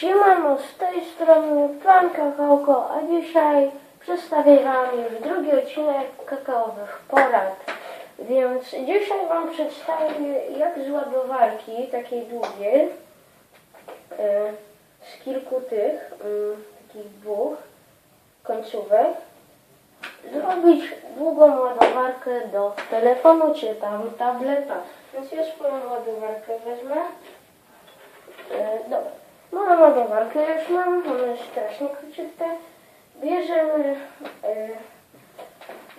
Siemano, z tej strony Pan Kakałko, a dzisiaj przedstawię Wam już drugi odcinek kakaowych porad. Więc dzisiaj Wam przedstawię jak z ładowarki takiej długiej e, z kilku tych, mm, takich dwóch końcówek zrobić długą ładowarkę do telefonu czy tam tableta. Więc ja swoją ładowarkę wezmę. E, dobra. Ładowarkę już mam, jest strasznie króciutka. Bierzemy, e,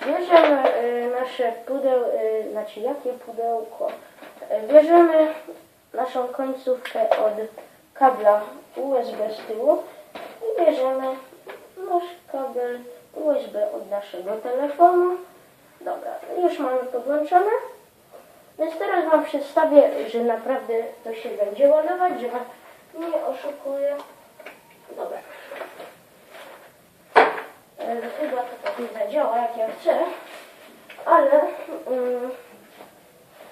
bierzemy e, nasze pudeł, e, znaczy jakie pudełko. Bierzemy naszą końcówkę od kabla USB z tyłu i bierzemy nasz kabel USB od naszego telefonu. Dobra, już mamy podłączone. Więc teraz Wam przedstawię, że naprawdę to się będzie ładować, że nie oszukuję. Dobra. E, chyba to tak nie zadziała jak ja chcę, ale um,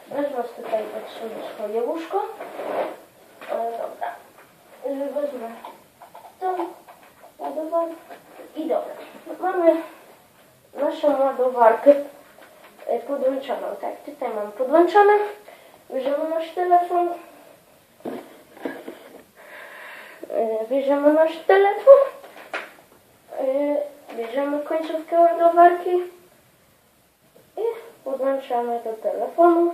wezmę tutaj odsunę swoje łóżko. E, dobra. E, wezmę tą ładowarkę i dobra. Mamy naszą ładowarkę e, podłączoną. Tak, tutaj mam podłączone. Bierzemy nasz telefon. E, Bierzemy nasz telefon. E, Bierzemy końcówkę ładowarki i podłączamy do telefonu.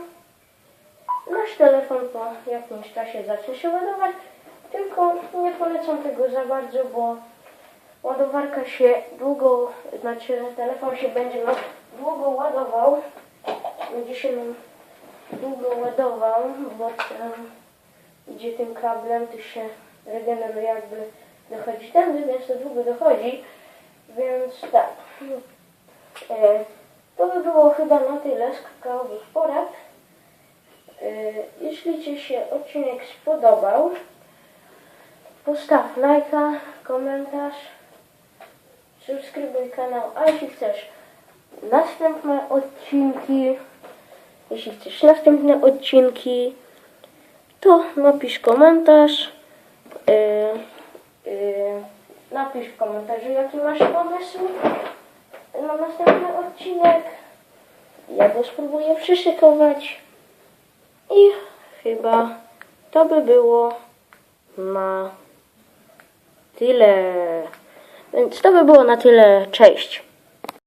Nasz telefon po jakimś czasie zacznie się ładować, tylko nie polecam tego za bardzo, bo ładowarka się długo, znaczy telefon się będzie nam długo ładował. Będzie się nam długo ładował, bo tam idzie tym kablem, to się regeneruje jakby dochodzi tędy, więc to długo dochodzi. Więc tak. E, to by było chyba na tyle z kakaowych porad. E, jeśli Ci się odcinek spodobał, postaw lajka, komentarz, subskrybuj kanał, a jeśli chcesz następne odcinki, jeśli chcesz następne odcinki, to napisz komentarz. Napisz w komentarzu, jaki masz pomysł na następny odcinek. Ja go spróbuję przyszykować. I chyba to by było na tyle. Więc to by było na tyle. Cześć.